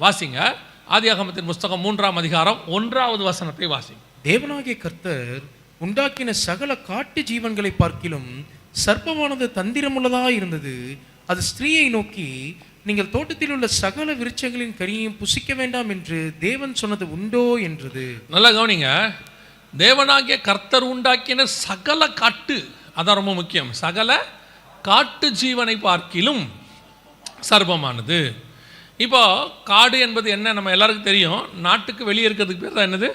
வாசிங்க. ஆதியாகமத்தின் புஸ்தகம் மூன்றாம் அதிகாரம் ஒன்றாவது வசனத்தை வாசிங்க. தேவனாகிய கர்த்தர் உண்டாக்கின சகல காட்டு ஜீவன்களை பார்க்கிலும் சர்ப்பமானது தந்திரமுள்ளதா இருந்தது. அது ஸ்திரீயை நோக்கி நீங்கள் தோட்டத்தில் உள்ள சகல விருட்சங்களின் கனியையும் புசிக்க வேண்டாம் என்று தேவன் சொன்னது உண்டோ? என்றது. நல்லா கவனிங்க. தேவனாகிய கர்த்தர் உண்டாக்கின சகல காட்டு அதான் ரொம்ப முக்கியம். சகல காட்டு ஜீவனை பார்க்கிலும் சர்ப்பமானது. இப்போ காடு என்பது என்ன? நம்ம எல்லாருக்கும் தெரியும். நாட்டுக்கு வெளியே இருக்கிறதுக்கு பேர் தான் என்னது?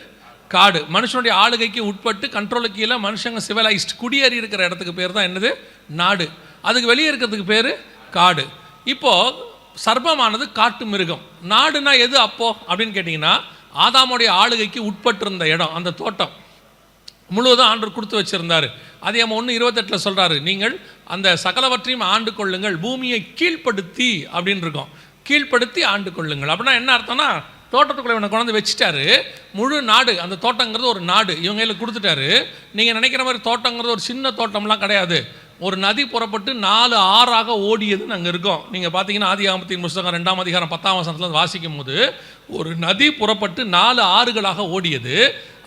காடு. மனுஷனுடைய ஆளுகைக்கு உட்பட்டு கண்ட்ரோலுக்கு கீழே மனுஷங்க சிவிலைஸ்ட் குடியேறி இருக்கிற இடத்துக்கு பேர் தான் என்னது? நாடு. அதுக்கு வெளியே இருக்கிறதுக்கு பேர் காடு. இப்போது சர்ப்பமானது காட்டு மிருகம். நாடுனா எது அப்போ? அப்படின்னு கேட்டிங்கன்னா ஆதாமுடைய ஆளுகைக்கு உட்பட்டிருந்த இடம் அந்த தோட்டம். முழுவதும் ஆண்டு கொடுத்து வச்சிருந்தாரு. அதே ஒன்று இருபத்தெட்டில் சொல்கிறாரு நீங்கள் அந்த சகலவற்றையும் ஆண்டு கொள்ளுங்கள் பூமியை கீழ்ப்படுத்தி அப்படின்னு இருக்கோம். கீழ்ப்படுத்தி ஆண்டு கொள்ளுங்கள். அப்படின்னா என்ன அர்த்தம்னா தோட்டத்துக்குள்ளே இவனை கொண்டாந்து வச்சுட்டாரு. முழு நாடு அந்த தோட்டங்கிறது ஒரு நாடு. இவங்க கையில் கொடுத்துட்டாரு. நீங்கள் நினைக்கிற மாதிரி தோட்டங்கிறது ஒரு சின்ன தோட்டம்லாம் கிடையாது. ஒரு நதி புறப்பட்டு நாலு ஆறாக ஓடியதுன்னு அங்கே இருக்கோம். நீங்கள் பார்த்தீங்கன்னா ஆதி ஆமத்தின் புஸ்தகம் ரெண்டாம் அதிகாரம் பத்தாம் வசனத்தில் வாசிக்கும் போது ஒரு நதி புறப்பட்டு நாலு ஆறுகளாக ஓடியது.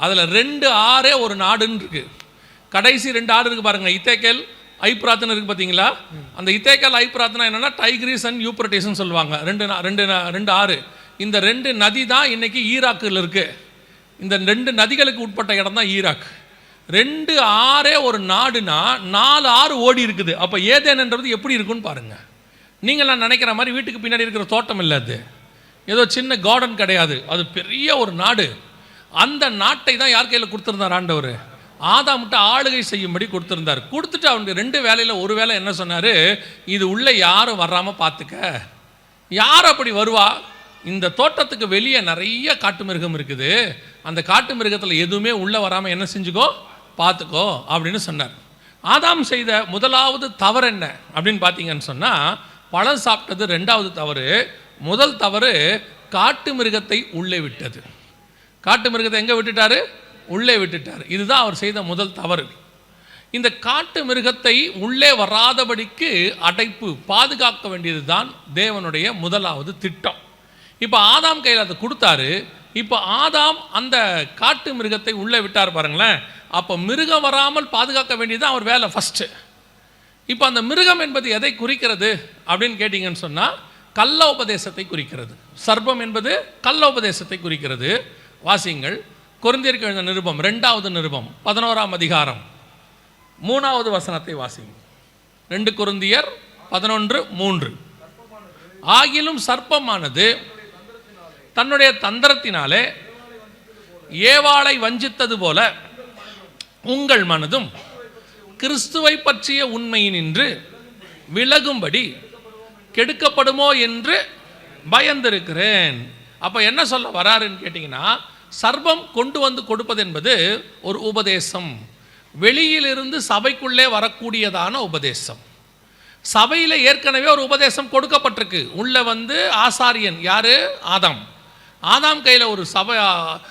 அதில் ரெண்டு ஆறே ஒரு நாடுன்னு இருக்குது கடைசி ரெண்டு ஆறு இருக்குது பாருங்கள் இத்தேக்கல் ஐப்ராத்துன்னு இருக்கு பார்த்தீங்களா அந்த இத்தேக்கல் ஐப்ராத்னா என்னன்னா டைக்ரிஸ் அண்ட் யூப்ரட்டேஸ்னு சொல்லுவாங்க. ரெண்டு ரெண்டு ரெண்டு ஆறு. இந்த ரெண்டு நதி தான் இன்னைக்கு ஈராக்கில் இருக்கு. இந்த ரெண்டு நதிகளுக்கு உட்பட்ட இடம் தான் ஈராக். ரெண்டு ஆறே ஒரு நாடுனா நாலு ஆறு ஓடி இருக்குது. அப்போ ஏதேனன்றது எப்படி இருக்குன்னு பாருங்க. நீங்கள் நான் நினைக்கிற மாதிரி வீட்டுக்கு பின்னாடி இருக்கிற தோட்டம் இல்லை அது. ஏதோ சின்ன கார்டன் கிடையாது. அது பெரிய ஒரு நாடு. அந்த நாட்டை தான் யார் கையில் கொடுத்துருந்தார் ஆண்டவர்? ஆதாம்கிட்ட ஆளுகை செய்யும்படி கொடுத்துருந்தார். கொடுத்துட்டு அவனுக்கு ரெண்டு வேலையில் ஒரு வேலை என்ன சொன்னார்? இது உள்ளே யாரும் வராமல் பார்த்துக்க. யார் அப்படி வருவா? இந்த தோட்டத்துக்கு வெளியே நிறைய காட்டு மிருகம் இருக்குது. அந்த காட்டு மிருகத்தில் எதுவுமே உள்ளே வராமல் என்ன செஞ்சுக்கோ? பார்த்துக்கோ அப்படின்னு சொன்னார். ஆதாம் செய்த முதலாவது தவறு என்ன? அப்படின்னு பார்த்தீங்கன்னு சொன்னால் பழம் சாப்பிட்டது ரெண்டாவது தவறு. முதல் தவறு காட்டு மிருகத்தை உள்ளே விட்டது. காட்டு மிருகத்தை எங்கே விட்டுட்டாரு? உள்ளே விட்டுட்டார். இதுதான் அவர் செய்த முதல் தவறு. இந்த காட்டு மிருகத்தை உள்ளே வராதபடிக்கு அடைப்பு பாதுகாக்க வேண்டியது தான் தேவனுடைய முதலாவது திட்டம். இப்போ ஆதாம் கையில் அதை கொடுத்தாரு. இப்போ ஆதாம் அந்த காட்டு மிருகத்தை உள்ளே விட்டார் பாருங்களேன். அப்போ மிருகம் வராமல் பாதுகாக்க வேண்டியது அவர் வேலை ஃபஸ்ட்டு இப்போ அந்த மிருகம் என்பது எதை குறிக்கிறது அப்படின்னு கேட்டிங்கன்னு சொன்னால் கள்ள உபதேசத்தை குறிக்கிறது. சர்ப்பம் என்பது கள்ள உபதேசத்தை குறிக்கிறது. வாசிங்கள் கொரிந்தியருக்கு எழுந்த நிருபம் ரெண்டாவது நிருபம் பதினோராம் அதிகாரம். மூணாவது வசனத்தை வாசிங்க. ரெண்டு குருந்தியர் பதினொன்று மூன்று. ஆகிலும் சர்ப்பமானது தன்னுடைய தந்திரத்தினாலே ஏவாளை வஞ்சித்தது போல உங்கள் மனதும் கிறிஸ்துவை பற்றிய உண்மையினின்று விலகும்படி கெடுக்கப்படுமோ என்று பயந்திருக்கிறேன். அப்போ என்ன சொல்ல வராருன்னு கேட்டிங்கன்னா சர்வம் கொண்டு வந்து கொடுப்பது என்பது ஒரு உபதேசம். வெளியிலிருந்து சபைக்குள்ளே வரக்கூடியதான உபதேசம். சபையில் ஏற்கனவே ஒரு உபதேசம் கொடுக்கப்பட்டிருக்கு. உள்ளே வந்து ஆசாரியன் யார்? ஆதாம். ஆதாம் கையில் ஒரு சபை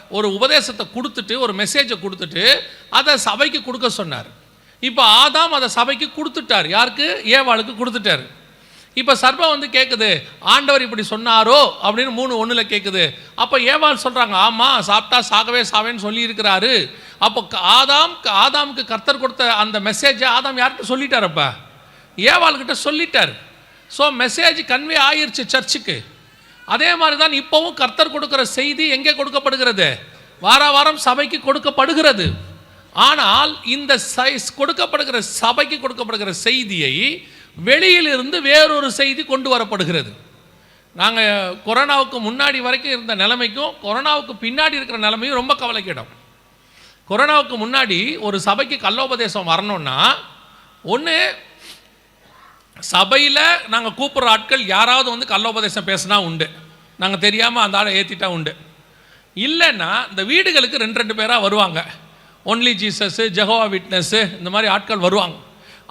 ஒரு உபதேசத்தை கொடுத்துட்டு ஒரு மெசேஜை கொடுத்துட்டு அதை சபைக்கு கொடுக்க சொன்னார். இப்போ ஆதாம் அதை சபைக்கு கொடுத்துட்டார். யாருக்கு? ஏவாளுக்கு கொடுத்துட்டார். இப்போ சர்பம் வந்து கேட்குது ஆண்டவர் இப்படி சொன்னாரோ அப்படின்னு மூணு ஒன்றில் கேட்குது அப்போ ஏவாள் சொல்கிறாங்க ஆமாம் சாப்பிட்டா சாகவே சாவேன்னு சொல்லியிருக்கிறாரு. அப்போ ஆதாம் ஆதாமுக்கு கர்த்தர் கொடுத்த அந்த மெசேஜை ஆதாம் யார்கிட்ட சொல்லிட்டாரப்ப ஏவாள்கிட்ட சொல்லிட்டார். ஸோ மெசேஜ் கன்வே ஆயிடுச்சு சர்ச்சுக்கு அதே மாதிரி தான் இப்போவும் கர்த்தர் கொடுக்குற செய்தி எங்கே கொடுக்கப்படுகிறது? வார வாரம் சபைக்கு கொடுக்கப்படுகிறது. ஆனால் இந்த சைஸ் கொடுக்கப்படுகிற சபைக்கு கொடுக்கப்படுகிற செய்தியை வெளியிலிருந்து வேறொரு செய்தி கொண்டு வரப்படுகிறது. நாங்கள் கொரோனாவுக்கு முன்னாடி வரைக்கும் இருந்த நிலைமைக்கும் கொரோனாவுக்கு பின்னாடி இருக்கிற நிலைமையும் ரொம்ப கவலைக்கிடம். கொரோனாவுக்கு முன்னாடி ஒரு சபைக்கு கல்லோபதேசம் வரணும்னா ஒன்று சபையில் நாங்கள் கூப்பிட்ற ஆட்கள் யாராவது வந்து கல்லோபதேசம் பேசினா உண்டு. நாங்கள் தெரியாமல் அந்த ஆளை ஏற்றிட்டா உண்டு. இல்லைன்னா இந்த வீடுகளுக்கு ரெண்டு ரெண்டு பேராக வருவாங்க. ஒன்லி ஜீசஸ்ஸு ஜெகோவா விட்னஸ்ஸு இந்த மாதிரி ஆட்கள் வருவாங்க.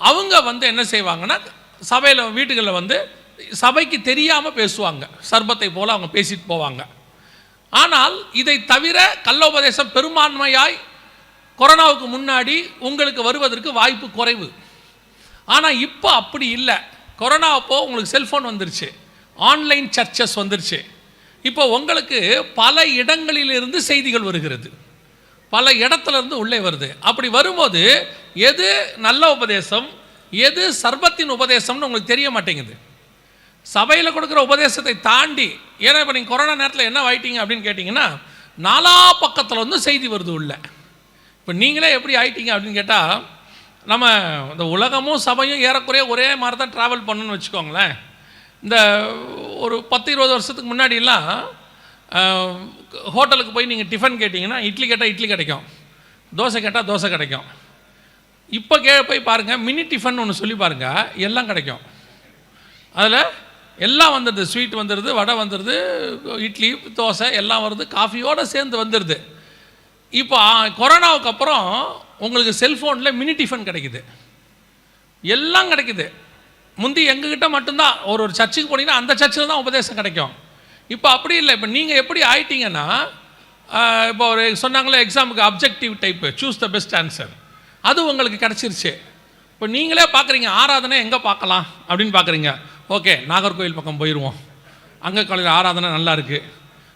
அவங்க வந்து என்ன செய்வாங்கன்னா சபையில் வீட்டுகளில் வந்து சபைக்கு தெரியாமல் பேசுவாங்க. சர்பத்தை போல் அவங்க பேசிட்டு போவாங்க. ஆனால் இதை தவிர கல்லோபதேசம் பெரும்பான்மையாய் கொரோனாவுக்கு முன்னாடி உங்களுக்கு வருவதற்கு வாய்ப்பு குறைவு. ஆனால் இப்போ அப்படி இல்லை. கொரோனா அப்போது உங்களுக்கு செல்ஃபோன் வந்துருச்சு. ஆன்லைன் சர்ச்சஸ் வந்துருச்சு. இப்போ உங்களுக்கு பல இடங்களிலிருந்து செய்திகள் வருகிறது. பல இடத்துல இருந்து உள்ளே வருது. அப்படி வரும்போது எது நல்ல உபதேசம்? எது சர்பத்தின் உபதேசம்னு உங்களுக்கு தெரிய மாட்டேங்குது. சபையில் கொடுக்குற உபதேசத்தை தாண்டி ஏன்னா இப்போ நீங்கள் கொரோனா நேரத்தில் என்ன ஆயிட்டீங்க அப்படின்னு கேட்டிங்கன்னா நாலா பக்கத்தில் வந்து செய்தி வருது உள்ள. இப்போ நீங்களே எப்படி ஆயிட்டீங்க அப்படின்னு கேட்டால் நம்ம இந்த உலகமும் சபையும் ஏறக்குறைய ஒரே மாதிரி தான் ட்ராவல் பண்ணணும்னு வச்சுக்கோங்களேன். இந்த ஒரு பத்து இருபது வருஷத்துக்கு முன்னாடிலாம் ஹோட்டலுக்கு போய் நீங்கள் டிஃபன் கேட்டிங்கன்னா இட்லி கேட்டால் இட்லி கிடைக்கும். தோசை கேட்டால் தோசை கிடைக்கும். இப்போ கே போய் பாருங்கள் மினி டிஃபன் ஒன்று சொல்லி பாருங்கள் எல்லாம் கிடைக்கும். அதில் எல்லாம் வந்துடுது ஸ்வீட் வந்துடுது வடை வந்துடுது இட்லி தோசை எல்லாம் வருது காஃபியோடு சேர்ந்து வந்துடுது இப்போ கொரோனாவுக்கு அப்புறம் உங்களுக்கு செல்ஃபோனில் மினி டிஃபன் கிடைக்குது. எல்லாம் கிடைக்குது. முந்தி எங்ககிட்ட மட்டும்தான் ஒரு ஒரு சர்ச்சுக்கு போனீங்கன்னா அந்த சர்ச்சில் தான் உபதேசம் கிடைக்கும். இப்போ அப்படி இல்லை. இப்போ நீங்கள் எப்படி ஆயிட்டீங்கன்னா இப்போ ஒரு சொன்னாங்களே எக்ஸாமுக்கு objective type choose the best answer அது உங்களுக்கு கிடச்சிருச்சு. இப்போ நீங்களே பார்க்குறீங்க ஆராதனை எங்கே பார்க்கலாம் அப்படின்னு பார்க்குறீங்க ஓகே நாகர்கோவில் பக்கம் போயிடுவோம் அங்கே காலையில் ஆராதனை நல்லா இருக்குது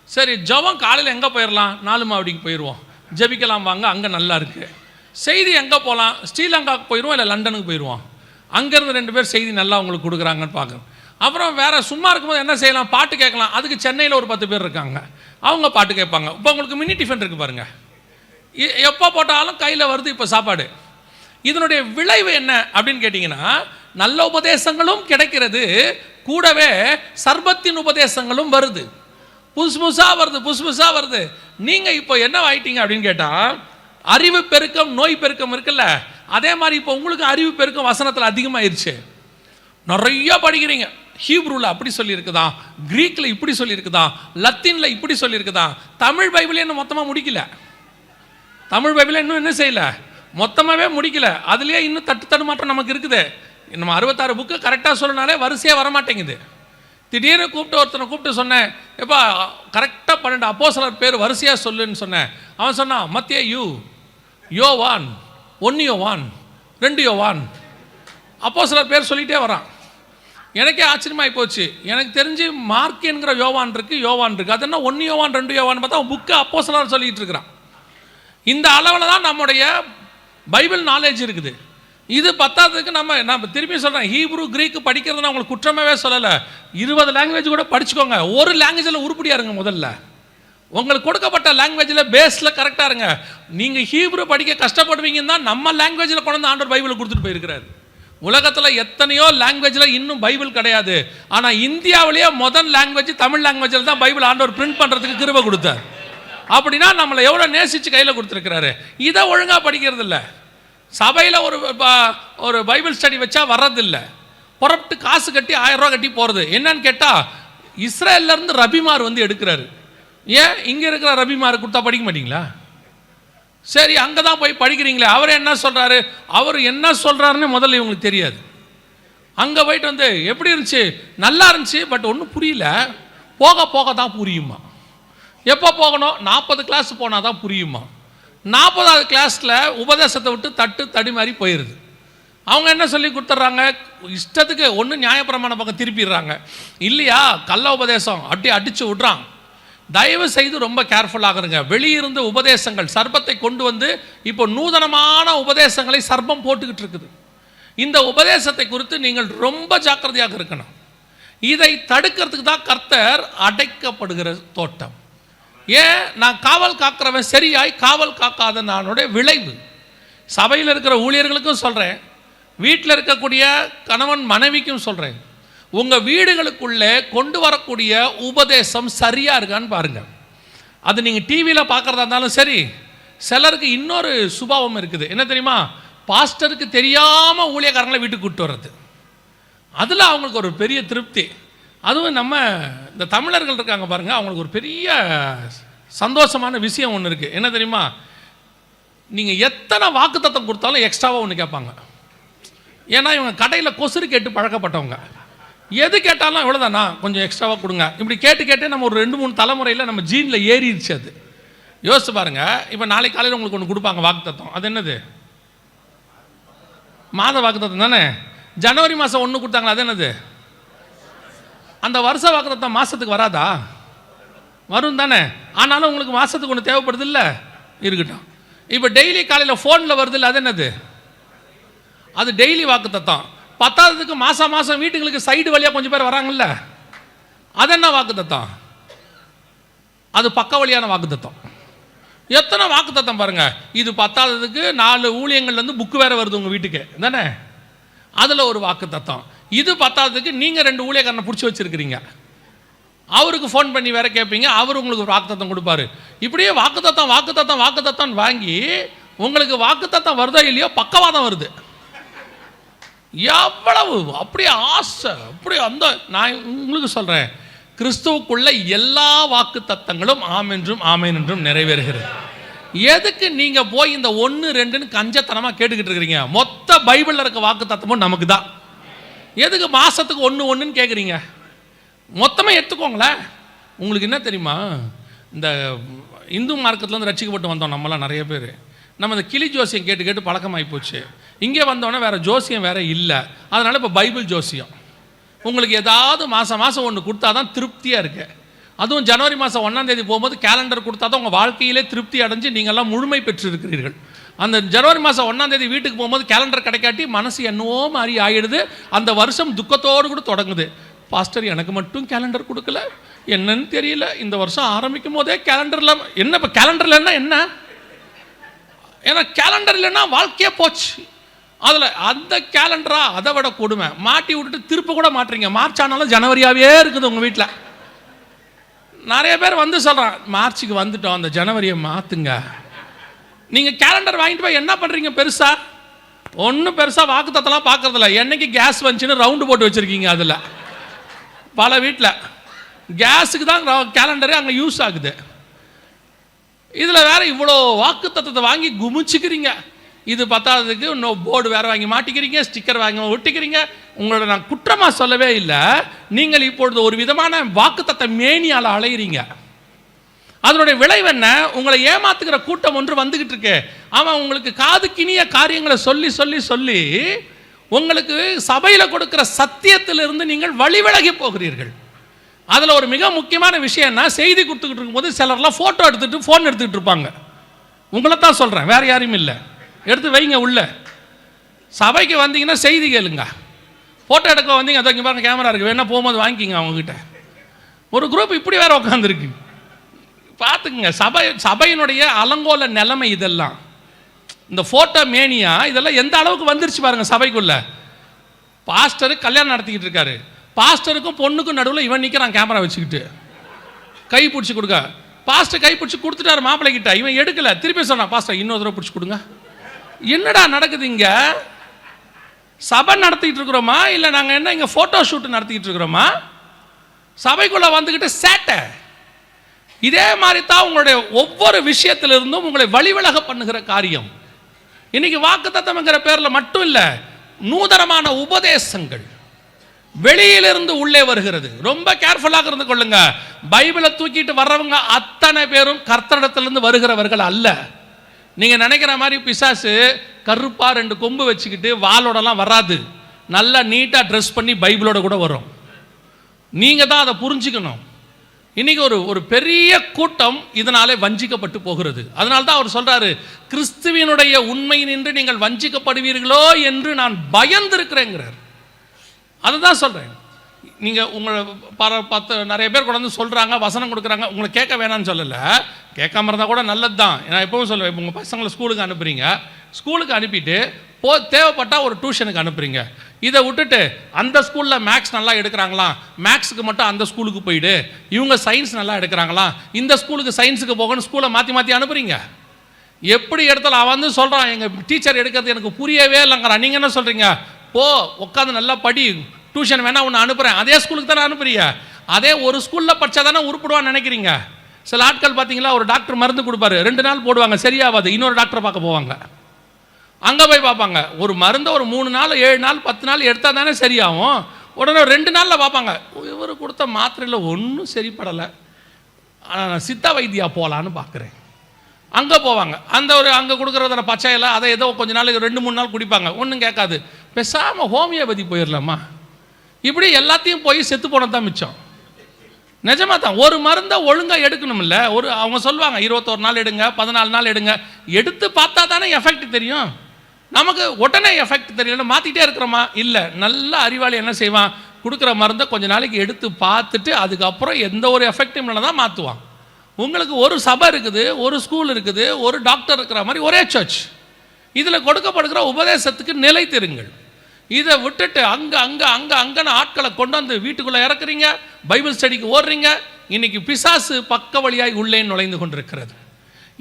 சரி ஜெபம் காலையில் எங்கே போயிடலாம் நாலு மாவடிக்கு போயிடுவோம் ஜெபிக்கலாம் வாங்க அங்கே நல்லா இருக்குது செய்தி எங்கே போகலாம் ஸ்ரீலங்காவுக்கு போயிடுவோம் இல்லை லண்டனுக்கு போயிடுவோம் அங்கேருந்து ரெண்டு பேர் செய்தி நல்லா உங்களுக்கு கொடுக்குறாங்கன்னு பார்க்குறோம் அப்புறம் வேறு சும்மா இருக்கும்போது என்ன செய்யலாம்? பாட்டு கேட்கலாம். அதுக்கு சென்னையில் ஒரு பத்து பேர் இருக்காங்க. அவங்க பாட்டு கேட்பாங்க. இப்போ உங்களுக்கு மினி டிஃபன் இருக்குது பாருங்கள் எ- எப்போ போட்டாலும் கையில் வருது இப்போ சாப்பாடு. இதனுடைய விளைவு என்ன அப்படின்னு கேட்டிங்கன்னா நல்ல உபதேசங்களும் கிடைக்கிறது. கூடவே சர்பத்தின் உபதேசங்களும் வருது. புதுசு புதுசாக வருது புதுசு புதுசாக வருது. நீங்கள் இப்போ என்ன ஆயிட்டீங்க அப்படின்னு கேட்டால் அறிவு பெருக்கம் நோய் பெருக்கம் இருக்குல்ல? அதே மாதிரி இப்போ உங்களுக்கு அறிவு பெருக்கம் வசனத்தில் அதிகமாகிருச்சு நிறைய படிக்கிறீங்க. ஹீப்ரூவில் அப்படி சொல்லியிருக்குதா? கிரீக்கில் இப்படி சொல்லியிருக்குதா? லத்தீனில் இப்படி சொல்லியிருக்குதா? தமிழ் பைபிளே இன்னும் மொத்தமாக முடிக்கல. தமிழ் பைபிளை இன்னும் என்ன செய்யல? மொத்தமாகவே முடிக்கல. அதுலேயே இன்னும் தட்டு தடுமாற்றம் நமக்கு இருக்குது. நம்ம அறுபத்தாறு புக்கு கரெக்டாக சொல்லனாலே வரிசையாக வரமாட்டேங்குது. திடீர்னு கூப்பிட்டு ஒருத்தனை கூப்பிட்டு சொன்னேன் எப்பா கரெக்டாக பன்னெண்டு அப்போசலர் பேர் வரிசையாக சொல்லுன்னு சொன்னேன். அவன் சொன்னான் மத்திய யூ யோ யோவான் யோ வான் ரெண்டு யோ ஒன் அப்போஸ்தலர் பேர் சொல்லிகிட்டே வரான். எனக்கே ஆச்சரியமாகி போச்சு. எனக்கு தெரிஞ்சு மார்க் என்கிற யோவான் இருக்கு யோவான் இருக்குது அது என்ன ஒன்று யோவான் ரெண்டு யோவான் பார்த்தா புக்கு அப்போஸ்தலர் சொல்லிட்டு இருக்கிறான். இந்த அளவில் தான் நம்முடைய பைபிள் நாலேஜ் இருக்குது. இது பத்தாததுக்கு நம்ம நம்ம திரும்பி சொல்கிறேன் ஹீப்ரூ கிரீக்கு படிக்கிறது நான் உங்களுக்கு குற்றமாகவே சொல்லலை. இருபது லாங்குவேஜ் கூட படிச்சுக்கோங்க. ஒரு லாங்குவேஜில் உருப்படியாக இருங்க முதல்ல. உங்களுக்கு கொடுக்கப்பட்ட லாங்குவேஜில் பேஸில் கரெக்டாக இருங்க. நீங்கள் ஹீப்ரூ படிக்க கஷ்டப்படுவீங்கன்னு தான் நம்ம லாங்குவேஜில் கொண்டு வந்து ஆண்டர் பைபிளை கொடுத்துட்டு போயிருக்கிறாரு. உலகத்தில் எத்தனையோ லாங்குவேஜில் இன்னும் பைபிள் கிடையாது. ஆனால் இந்தியாவிலேயே முதல் லாங்குவேஜ் தமிழ் லாங்குவேஜில் தான் பைபிள் ஆண்டவர் பிரிண்ட் பண்ணுறதுக்கு கிருபை கொடுத்தார். அப்படின்னா நம்மளை எவ்வளோ நேசித்து கையில் கொடுத்துருக்கிறாரு. இதை ஒழுங்காக படிக்கிறது இல்லை சபையில் ஒரு ஒரு பைபிள் ஸ்டடி வச்சா வர்றதில்லை. புறப்பட்டு காசு கட்டி ஆயிரம் ரூபா கட்டி போகிறது என்னன்னு கேட்டால் இஸ்ரேல்லேருந்து ரபிமார் வந்து எடுக்கிறாரு. ஏன் இங்கே இருக்கிற ரபிமார் கொடுத்தா படிக்க மாட்டிங்களா? சரி அங்கே தான் போய் படிக்கிறீங்களே. அவர் என்ன சொல்கிறாரு அவர் என்ன சொல்கிறாருன்னு முதல்ல இவங்களுக்கு தெரியாது. அங்கே போயிட்டு வந்து எப்படி இருந்துச்சு? நல்லா இருந்துச்சு பட் ஒன்றும் புரியல. போக போக தான் புரியுமா? எப்போ போகணும்? நாற்பது கிளாஸ் போனால் தான் புரியுமா? நாற்பதாவது கிளாஸில் உபதேசத்தை விட்டு தட்டு தடுமாறி போயிடுது அவங்க என்ன சொல்லி கொடுத்துட்றாங்க? இஷ்டத்துக்கு ஒன்று நியாயப்பிரமாண பக்கம் திருப்பிடுறாங்க. இல்லையா? கள்ள உபதேசம். அப்படி அடித்து விட்றான். தயவு செய்து ரொம்ப கேர்ஃபுல்லாக இருங்க வெளியிருந்து உபதேசங்கள் சர்ப்பத்தை கொண்டு வந்து இப்போ நூதனமான உபதேசங்களை சர்ப்பம் போட்டுக்கிட்டு இருக்குது. இந்த உபதேசத்தை குறித்து நீங்கள் ரொம்ப ஜாக்கிரதையாக இருக்கணும். இதை தடுக்கிறதுக்கு தான் கர்த்தர் அடைக்கப்படுகிற தோட்டம். ஏன்? நான் காவல் காக்கிறவன் சரியாய் காவல் காக்காத நானுடைய விளைவு. சபையில் இருக்கிற ஊழியர்களுக்கும் சொல்கிறேன் வீட்டில் இருக்கக்கூடிய கணவன் மனைவிக்கும் சொல்கிறேன் உங்கள் வீடுகளுக்குள்ளே கொண்டு வரக்கூடிய உபதேசம் சரியாக இருக்கான்னு பாருங்கள் அது நீங்கள் டிவியில் பார்க்குறதா இருந்தாலும் சரி சிலருக்கு இன்னொரு சுபாவம் இருக்குது. என்ன தெரியுமா? பாஸ்டருக்கு தெரியாமல் ஊழியக்காரங்களை வீட்டுக்கு கூப்பிட்டு வர்றது. அதில் அவங்களுக்கு ஒரு பெரிய திருப்தி. அதுவும் நம்ம இந்த தமிழர்கள் இருக்காங்க பாருங்கள் அவங்களுக்கு ஒரு பெரிய சந்தோஷமான விஷயம் ஒன்று இருக்குது என்ன தெரியுமா? நீங்கள் எத்தனை வாக்குத்தத்தம் கொடுத்தாலும் எக்ஸ்ட்ராவாக ஒன்று கேட்பாங்க. ஏன்னா இவங்க கடையில் கொசுறு கேட்டு பழக்கப்பட்டவங்க. எது கேட்டாலும் இவ்வளோதானா கொஞ்சம் எக்ஸ்ட்ராவாக கொடுங்க. இப்படி கேட்டு கேட்டு நம்ம ஒரு ரெண்டு மூணு தலைமுறையில் நம்ம ஜீனில் ஏறிடுச்சு அது. யோசிச்சு பாருங்கள் இப்போ நாளைக்கு காலையில் உங்களுக்கு ஒன்று கொடுப்பாங்க வாக்குத்தத்தம். அது என்னது? மாத வாக்குத்தத்தம் தானே? ஜனவரி மாதம் ஒன்று கொடுத்தாங்களா அது என்னது? அந்த வருஷ வாக்குத்தத்தம் மாதத்துக்கு வராதா? வரும் தானே. ஆனாலும் உங்களுக்கு மாதத்துக்கு ஒன்று தேவைப்படுது இல்லை? இருக்கட்டும். இப்போ டெய்லி காலையில் ஃபோனில் வருது இல்லை அது என்னது? அது டெய்லி வாக்குத்தத்தம். பத்தாவதுக்கு மாதம் மாதம் வீட்டுங்களுக்கு சைடு வழியாக கொஞ்சம் பேர் வராங்கல்ல அது என்ன வாக்குத்தத்தம்? அது பக்க வழியான வாக்குத்தத்தம். எத்தனை வாக்குத்தத்தம் பாருங்கள் இது பத்தாததுக்கு நாலு ஊழியங்கள்லேருந்து புக்கு வேறு வருது உங்கள் வீட்டுக்கு. தானே அதில் ஒரு வாக்குத்தத்தம். இது பத்தாததுக்கு நீங்கள் ரெண்டு ஊழியக்காரனை பிடிச்சி வச்சுருக்கிறீங்க. அவருக்கு ஃபோன் பண்ணி வேற கேட்பீங்க அவர் உங்களுக்கு ஒரு வாக்குத்தத்தம் கொடுப்பாரு. இப்படியே வாக்குத்தத்தம் வாக்குத்தத்தம் வாக்குத்தத்தம் வாங்கி உங்களுக்கு வாக்குத்தத்தம் வருதோ இல்லையோ பக்கவாதம் வருது. எவ்வளவு அப்படி ஆசை அப்படி அந்த நான் உங்களுக்கு சொல்கிறேன் கிறிஸ்துவுக்குள்ள எல்லா வாக்கு தத்தங்களும் ஆமென்றும் ஆமேன் என்றும் நிறைவேறுகிறது. எதுக்கு நீங்கள் போய் இந்த ஒன்று ரெண்டுன்னு கஞ்சத்தனமாக கேட்டுக்கிட்டு இருக்கிறீங்க? மொத்த பைபிளில் இருக்க வாக்கு தத்தமும் நமக்கு தான். எதுக்கு மாதத்துக்கு ஒன்று ஒன்றுன்னு கேட்குறீங்க மொத்தமாக எடுத்துக்கோங்களேன். உங்களுக்கு என்ன தெரியுமா? இந்த இந்து மார்க்கத்துலேருந்து ரசிக்கப்பட்டு வந்தோம் நம்மளாம் நிறைய பேர். நம்ம இந்த கிளி ஜோசியம் கேட்டு கேட்டு பழக்கமாகி போச்சு. இங்கே வந்தோடனே வேறு ஜோசியம் வேறு இல்லை. அதனால் இப்போ பைபிள் ஜோசியம். உங்களுக்கு ஏதாவது மாதம் மாதம் ஒன்று கொடுத்தா தான் திருப்தியாக இருக்கு. அதுவும் ஜனவரி மாதம் ஒன்றாம் தேதி போகும்போது கேலண்டர் கொடுத்தா தான் உங்கள் வாழ்க்கையிலே திருப்தி அடைஞ்சு நீங்கள்லாம் முழுமை பெற்றிருக்கிறீர்கள். அந்த ஜனவரி மாதம் ஒன்றாம் தேதி வீட்டுக்கு போகும்போது கேலண்டர் கிடைக்காட்டி மனசு என்னவோ மாதிரி ஆகிடுது அந்த வருஷம் துக்கத்தோடு கூட தொடங்குது. பாஸ்டர் எனக்கு மட்டும் கேலண்டர் கொடுக்கல. என்னன்னு தெரியல. இந்த வருஷம் ஆரம்பிக்கும் போதே கேலண்டரில் என்ன இப்போ கேலண்டர்லன்னா என்ன? ஏன்னா கேலண்டர் இல்லைன்னா வாழ்க்கையே போச்சு. அதில் அந்த கேலண்டரா அதை விட கொடுமை. மாட்டி விட்டுட்டு திருப்ப கூட மாட்டுறீங்க. மார்ச் ஆனாலும் ஜனவரியாவே இருக்குது உங்கள் வீட்டில் நிறைய பேர் வந்து சொல்கிறான் மார்ச்சுக்கு வந்துட்டோம். அந்த ஜனவரியை மாற்றுங்க நீங்கள் கேலண்டர் வாங்கிட்டு போய் என்ன பண்ணுறீங்க பெருசாக ஒன்றும் பெருசாக வாக்குத்தத்தெல்லாம் பார்க்கறதில்ல. என்னைக்கு கேஸ் வந்துச்சுன்னு ரவுண்டு போட்டு வச்சுருக்கீங்க அதில். பல வீட்டில் கேஸுக்கு தான் கேலண்டரே அங்கே யூஸ் ஆகுது. இதில் வேற இவ்வளோ வாக்கு தத்துவத்தை வாங்கி குமிச்சுக்கிறீங்க. இது பத்தாததுக்கு இன்னும் போர்டு வேற வாங்கி மாட்டிக்கிறீங்க ஸ்டிக்கர் வாங்கி ஒட்டிக்கிறீங்க. உங்களோட நான் குற்றமாக சொல்லவே இல்லை. நீங்கள் இப்பொழுது ஒரு விதமான வாக்குத்தத்தை மேனியால் அலையிறீங்க. அதனுடைய விளைவு என்ன? உங்களை ஏமாத்துகிற கூட்டம் ஒன்று வந்துக்கிட்டு இருக்கு. அவன் உங்களுக்கு காது கிணிய காரியங்களை சொல்லி சொல்லி சொல்லி உங்களுக்கு சபையில் கொடுக்குற சத்தியத்திலிருந்து நீங்கள் வழிவிலகி போகிறீர்கள். அதில் ஒரு மிக முக்கியமான விஷயம்னா செய்தி கொடுத்துக்கிட்டு இருக்கும்போது சிலர்லாம் ஃபோட்டோ எடுத்துகிட்டு ஃபோன் எடுத்துக்கிட்டு இருப்பாங்க. உங்களை தான் சொல்கிறேன் வேறு யாரையும் இல்லை. எடுத்து வைங்க உள்ள. சபைக்கு வந்தீங்கன்னா செய்தி கேளுங்க. ஃபோட்டோ எடுக்க வந்தீங்க அதை இங்கே பாருங்கள் கேமரா இருக்குது வேணால் போகும்போது வாங்கிக்கிங்க அவங்ககிட்ட. ஒரு குரூப் இப்படி வேறு உட்காந்துருக்கு பார்த்துக்குங்க சபை சபையினுடைய அலங்கோல நிலைமை இதெல்லாம். இந்த ஃபோட்டோ மேனியா இதெல்லாம் எந்த அளவுக்கு வந்துருச்சு பாருங்கள் சபைக்குள்ளே. பாஸ்டர் கல்யாணம் நடத்திக்கிட்டு இருக்காரு. பாஸ்டருக்கும் பொண்ணுக்கும் நடுவில் இவன் நிற்கிறான் கேமரா வச்சுக்கிட்டு. கை பிடிச்சி கொடுக்க. பாஸ்டர் கை பிடிச்சி கொடுத்துட்டாரு மாப்பிள்ளை கிட்ட இவன் எடுக்கல. திருப்பி சொன்னான் பாஸ்டர் இன்னொரு தடவை பிடிச்சி கொடுங்க. என்னடா நடக்குது இங்கே? சபை நடத்திட்டு இருக்கிறோமா? இல்லை நாங்கள் என்ன இங்கே ஃபோட்டோ ஷூட் நடத்திக்கிட்டு இருக்கிறோமா? சபைக்குள்ளே வந்துக்கிட்டு சேட்டை. இதே மாதிரி தான் உங்களுடைய ஒவ்வொரு விஷயத்திலிருந்தும் உங்களை வழிவிலக பண்ணுகிற காரியம். இன்னைக்கு வாக்குத்தத்தம்ங்கிற பேரில் மட்டும் இல்லை நூதனமான உபதேசங்கள். வெளியிலிருந்து உள்ளே வருகிறது. ரொம்ப கேர்ஃபுல்லாக இருந்து கொள்ளுங்க. பைபிளை தூக்கிட்டு வர்றவங்க அத்தனை பேரும் கர்த்தரிடத்திலிருந்து வருகிறவர்கள் அல்ல. நீங்கள் நினைக்கிற மாதிரி பிசாசு கருப்பாக ரெண்டு கொம்பு வச்சுக்கிட்டு வாலோடலாம் வராது. நல்லா நீட்டாக ட்ரெஸ் பண்ணி பைபிளோட கூட வரும். நீங்கள் தான் அதை புரிஞ்சுக்கணும். இன்றைக்கி ஒரு ஒரு பெரிய கூட்டம் இதனாலே வஞ்சிக்கப்பட்டு போகிறது. அதனால தான் அவர் சொல்கிறாரு கிறிஸ்துவினுடைய உண்மை நின்று நீங்கள் வஞ்சிக்கப்படுவீர்களோ என்று நான் பயந்திருக்கிறேங்கிறார். அதை தான் சொல்கிறேன் நீங்கள் உங்களை பர பத்து நிறைய பேர் கொண்டு வந்து சொல்கிறாங்க வசனம் கொடுக்குறாங்க உங்களை கேட்க வேணாம்னு சொல்லலை. கேட்காம இருந்தால் கூட நல்லது தான் நான் எப்பவும் சொல்லுவேன் உங்கள் பசங்களை ஸ்கூலுக்கு அனுப்புகிறீங்க ஸ்கூலுக்கு அனுப்பிட்டு போ தேவைப்பட்டால் ஒரு டியூஷனுக்கு அனுப்புறீங்க. இதை விட்டுட்டு அந்த ஸ்கூலில் மேக்ஸ் நல்லா எடுக்கிறாங்களாம் மேக்ஸுக்கு மட்டும் அந்த ஸ்கூலுக்கு போயிடு. இவங்க சயின்ஸ் நல்லா எடுக்கிறாங்களாம் இந்த ஸ்கூலுக்கு சயின்ஸுக்கு போகணும் ஸ்கூலை மாற்றி மாற்றி அனுப்புகிறீங்க எப்படி எடுத்தாலும் அவன் வந்து சொல்கிறான் எங்கள் டீச்சர் எடுக்கிறது எனக்கு புரியவே இல்லைங்கிறான். நீங்கள் என்ன சொல்கிறீங்க போ உட்காந்து நல்லா படி. டியூஷன் வேணால் ஒன்று அனுப்புகிறேன் அதே ஸ்கூலுக்கு தானே அனுப்புறியா? அதே ஒரு ஸ்கூலில் படித்தா தானே உருப்பிடுவான்னு நினைக்கிறீங்க? சில ஆட்கள் பார்த்தீங்களா ஒரு டாக்டர் மருந்து கொடுப்பாரு. ரெண்டு நாள் போடுவாங்க சரியாகாது. இன்னொரு டாக்டரை பார்க்க போவாங்க. அங்கே போய் பார்ப்பாங்க. ஒரு மருந்தை ஒரு மூணு நாள் ஏழு நாள் பத்து நாள் எடுத்தால் தானே சரியாகும். உடனே ரெண்டு நாளில் பார்ப்பாங்க. இவர் கொடுத்த மாத்திரையில் ஒன்றும் சரிப்படலை. ஆனால் நான் சித்தா வைத்தியா போகலான்னு பார்க்குறேன். அங்கே போவாங்க. அந்த ஒரு அங்கே கொடுக்குறத பச்சையில் அதை ஏதோ கொஞ்ச நாள் ரெண்டு மூணு நாள் குடிப்பாங்க. ஒன்றும் கேட்காது. பேசாமல் ஹோமியோபதி போயிடலாமா இப்படி எல்லாத்தையும் போய் செத்து போனது தான் மிச்சம். நிஜமாக தான் ஒரு மருந்தை ஒழுங்காக எடுக்கணும்ல ஒரு அவங்க சொல்லுவாங்க இருபத்தோரு நாள் எடுங்க பதினாலு நாள் எடுங்க. எடுத்து பார்த்தா தானே எஃபெக்ட் தெரியும். நமக்கு உடனே எஃபெக்ட் தெரியல மாற்றிட்டே இருக்கிறோமா? இல்லை நல்ல அறிவாளி என்ன செய்வான்? கொடுக்குற மருந்தை கொஞ்ச நாளைக்கு எடுத்து பார்த்துட்டு அதுக்கப்புறம் எந்த ஒரு எஃபெக்டும் இல்லை தான் மாற்றுவான் உங்களுக்கு ஒரு சபை இருக்குது ஒரு ஸ்கூல் இருக்குது ஒரு டாக்டர் இருக்கிற மாதிரி ஒரே சர்ச் இதில் கொடுக்கப்படுகிற உபதேசத்துக்கு நிலைத்திருங்கள் இதை விட்டுட்டு அங்கே அங்கே அங்கே அங்கன்னு ஆட்களை கொண்டு வந்து வீட்டுக்குள்ளே இறக்குறீங்க பைபிள் ஸ்டடிக்கு ஓடுறீங்க இன்னைக்கு பிசாசு பக்க வழியாய் உள்ளே நுழைந்து கொண்டிருக்கிறது.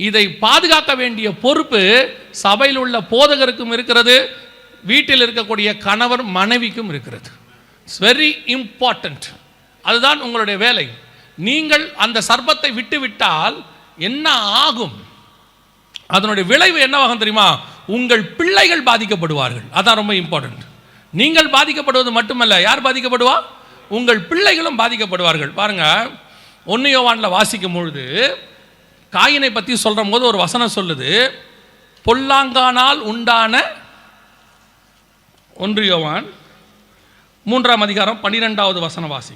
இதை பாதுகாக்க வேண்டிய பொறுப்பு சபையில் உள்ள போதகருக்கும் இருக்கிறது வீட்டில் இருக்கக்கூடிய கணவர் மனைவிக்கும் இருக்கிறது. இட்ஸ் வெரி இம்பார்ட்டண்ட் அதுதான் உங்களுடைய வேலை. நீங்கள் அந்த சர்பத்தை விட்டுவிட்டால் என்ன ஆகும்? அதனுடைய விளைவு என்னவாகும் தெரியுமா? உங்கள் பிள்ளைகள் பாதிக்கப்படுவார்கள். அதான் ரொம்ப இம்பார்ட்டன்ட் நீங்கள் பாதிக்கப்படுவது மட்டுமல்ல. யார் பாதிக்கப்படுவா? உங்கள் பிள்ளைகளும் பாதிக்கப்படுவார்கள். பாருங்க ஒன்று யோவானில் வாசிக்கும் பொழுது காயினை பற்றி சொல்கிற போது ஒரு வசனம் சொல்லுது பொல்லாங்கானால் உண்டான ஒன்று யோவான் மூன்றாம் அதிகாரம் பன்னிரெண்டாவது வசனம் வாசி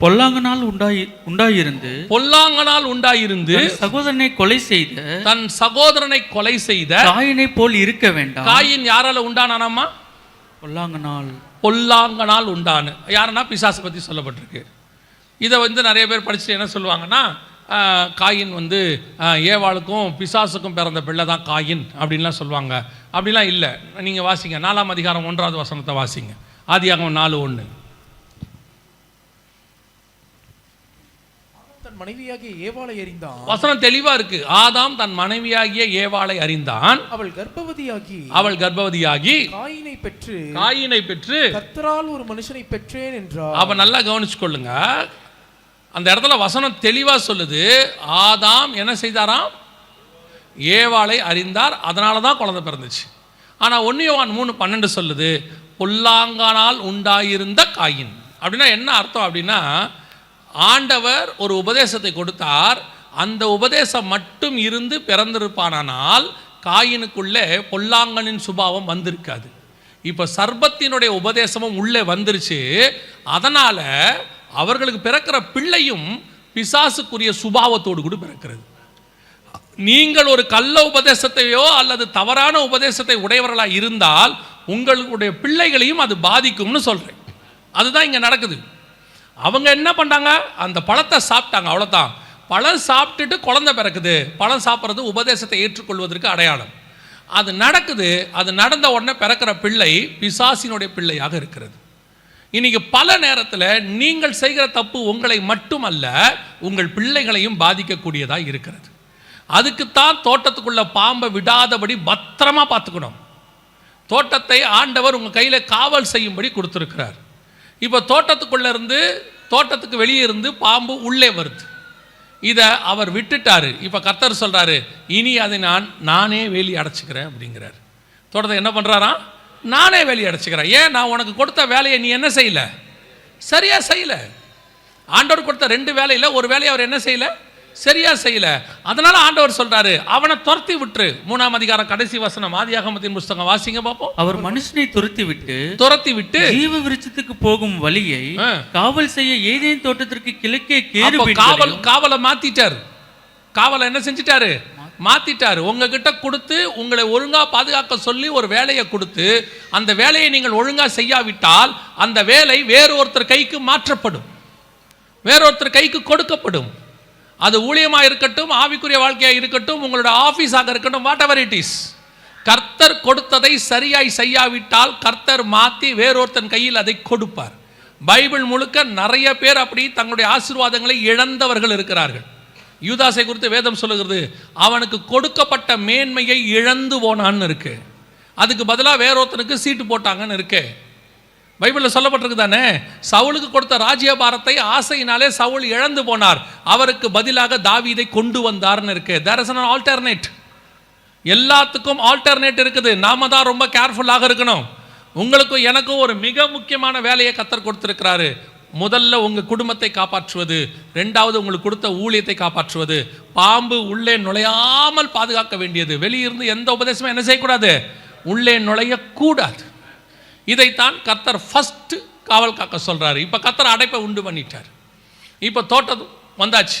பொல்லாங்கனால் உண்டாயி உண்டாயிருந்து பொல்லாங்கனால் உண்டாயிருந்து சகோதரனை கொலை செய்த தன் சகோதரனை கொலை செய்த காயினை போல் இருக்க வேண்டாம். காயின் யாரால உண்டானானாமா பொல்லாங்கனால். பொல்லாங்கனால் உண்டான. யாருன்னா பிசாசு பற்றி சொல்லப்பட்டிருக்கு. இதை வந்து நிறைய பேர் படிச்சுட்டு என்ன சொல்லுவாங்கன்னா காயின் வந்து ஏவாளுக்கும் பிசாசுக்கும் பிறந்த பிள்ளை தான் காயின் அப்படின்லாம் சொல்லுவாங்க. அப்படிலாம் இல்லை. நீங்கள் வாசிங்க. நாலாம் அதிகாரம் ஒன்றாவது வசனத்தை வாசிங்க. ஆதியாகமம் நாலு ஒன்று தன் மனைவியாகிய ஏவாளை எறிந்தான் வசனம் தெளிவா இருக்கு. ஆதாம் தன் மனைவியாகிய ஏவாளை அறிந்தான். அவள் கர்ப்பவதியாகி அவள் கர்ப்பவதியாகி காயினை பெற்று காயினை பெற்று கர்த்தரால் ஒரு மனுஷனை பெற்றேன் என்றார். அவ நல்லா கவனிச்சு கொள்ளுங்க அந்த இடத்துல வசனம் தெளிவா சொல்லுது. ஆதாம் என்ன செய்தாராம்? ஏவாளை அறிந்தார். அதனால தான் குழந்தை பிறந்துச்சு. ஆனா ஒன்னியவான் மூணு பன்னெண்டு சொல்லுது பொல்லாங்கானால் உண்டாயிருந்த காயின். அப்படின்னா என்ன அர்த்தம் அப்படின்னா ஆண்டவர் ஒரு உபதேசத்தை கொடுத்தார். அந்த உபதேசம் மட்டும் இருந்து பிறந்திருப்பானால் காயினுக்குள்ளே பொல்லாங்கனின் சுபாவம் வந்திருக்காது. இப்போ சர்பத்தினுடைய உபதேசமும் உள்ளே வந்துருச்சு. அதனால் அவர்களுக்கு பிறக்கிற பிள்ளையும் பிசாசுக்குரிய சுபாவத்தோடு கூட பிறக்கிறது. நீங்கள் ஒரு கள்ள உபதேசத்தையோ அல்லது தவறான உபதேசத்தை உடையவர்களாக இருந்தால் உங்களுடைய பிள்ளைகளையும் அது பாதிக்கும்னு சொல்கிறேன் அதுதான் இங்கே நடக்குது. அவங்க என்ன பண்ணாங்க அந்த பழத்தை சாப்பிட்டாங்க அவ்வளோதான் பழம் சாப்பிட்டுட்டு குழந்தை பிறக்குது. பழம் சாப்பிட்றது உபதேசத்தை ஏற்றுக்கொள்வதற்கு அடையாளம். அது நடக்குது. அது நடந்த உடனே பிறக்கிற பிள்ளை பிசாசினுடைய பிள்ளையாக இருக்கிறது. இன்னைக்கு பல நேரத்தில் நீங்கள் செய்கிற தப்பு உங்களை மட்டுமல்ல உங்கள் பிள்ளைகளையும் பாதிக்கக்கூடியதாக இருக்கிறது. அதுக்குத்தான் தோட்டத்துக்குள்ளே பாம்பை விடாதபடி பத்திரமா பார்த்துக்கணும். தோட்டத்தை ஆண்டவர் உங்கள் கையில் காவல் செய்யும்படி கொடுத்துருக்கிறார். இப்போ தோட்டத்துக்குள்ளே இருந்து தோட்டத்துக்கு வெளியே இருந்து பாம்பு உள்ளே வருது. இதை அவர் விட்டுட்டாரு. இப்போ கர்த்தர் சொல்கிறாரு இனி அதை நான் நானே வேலி அடைச்சிக்கிறேன் அப்படிங்கிறார். தோட்டத்தை என்ன பண்ணுறாராம் நானே வேலி அடைச்சிக்கிறேன். ஏன்? நான் உனக்கு கொடுத்த வேலையை நீ என்ன செய்யல? சரியாக செய்யலை. ஆண்டவர் கொடுத்த ரெண்டு வேலையில் ஒரு வேலையை அவர் என்ன செய்யலை? சரியா செய்யல. அதனால ஆண்டவர் சொல்றாரு அவனை துரத்தி விட்டுரு. மூணாம் அதிகாரம் கடைசி வசனம் ஆதியாகமத்தின் புஸ்தகம் வாசிங்க பார்ப்போம் அவர் மனுஷனை துரத்தி விட்டு துரத்தி விட்டு ஜீவ விருட்சத்துக்கு போகும் வழியை. காவல் செய்ய ஏதேன் தோட்டத்திற்கு கிழக்கே அப்போ காவல் கேரு காவலை மாத்திட்டாரு. காவலை என்ன செஞ்சிட்டாரு? மாத்திட்டாரு. உங்ககிட்ட கொடுத்து உங்களை ஒழுங்கா பாதுகாக்க சொல்லி ஒரு வேலையை கொடுத்து அந்த வேலையை நீங்கள் ஒழுங்கா செய்யாவிட்டால் அந்த வேலை வேறு ஒருத்தர் கைக்கு மாற்றப்படும். வேறொருத்தர் கைக்கு கொடுக்கப்படும். அது ஊழியமாக இருக்கட்டும் ஆவிக்குரிய வாழ்க்கையாக இருக்கட்டும் உங்களோட ஆஃபீஸாக இருக்கட்டும் வாட் எவர் இட் இஸ் கர்த்தர் கொடுத்ததை சரியாய் செய்யாவிட்டால் கர்த்தர் மாற்றி வேறொருத்தன் கையில் அதை கொடுப்பார். பைபிள் முழுக்க நிறைய பேர் அப்படி தங்களுடைய ஆசீர்வாதங்களை இழந்தவர்கள் இருக்கிறார்கள். யூதாசை குறித்து வேதம் சொல்லுகிறது அவனுக்கு கொடுக்கப்பட்ட மேன்மையை இழந்து போனான்னு இருக்கு. அதுக்கு பதிலாக வேறொருத்தனுக்கு சீட்டு போட்டாங்கன்னு இருக்கு. பைபிளில் சொல்லப்பட்டிருக்கு தானே? சவுலுக்கு கொடுத்த ராஜ்யபாரத்தை ஆசையினாலே சவுல் இழந்து போனார். அவருக்கு பதிலாக தாவீதை கொண்டு வந்தார்னு இருக்கு. தேர் இஸ் அன் ஆல்டர்னேட் எல்லாத்துக்கும் ஆல்டர்னேட் இருக்குது. நாம தான் ரொம்ப கேர்ஃபுல்லாக இருக்கணும். உங்களுக்கும் எனக்கும் ஒரு மிக முக்கியமான வேலையை கத்தர் கொடுத்துருக்கிறாரு. முதல்ல உங்கள் குடும்பத்தை காப்பாற்றுவது. ரெண்டாவது உங்களுக்கு கொடுத்த ஊழியத்தை காப்பாற்றுவது. பாம்பு உள்ளே நுழையாமல் பாதுகாக்க வேண்டியது. வெளியிருந்து எந்த உபதேசமும் என்ன செய்யக்கூடாது? உள்ளே நுழையக்கூடாது. இதைத்தான் கத்தர் ஃபஸ்ட்டு காவல் காக்க சொல்கிறாரு இப்போ கத்தர் அடைப்பை உண்டு பண்ணிட்டார். இப்போ தோட்டம் வந்தாச்சு.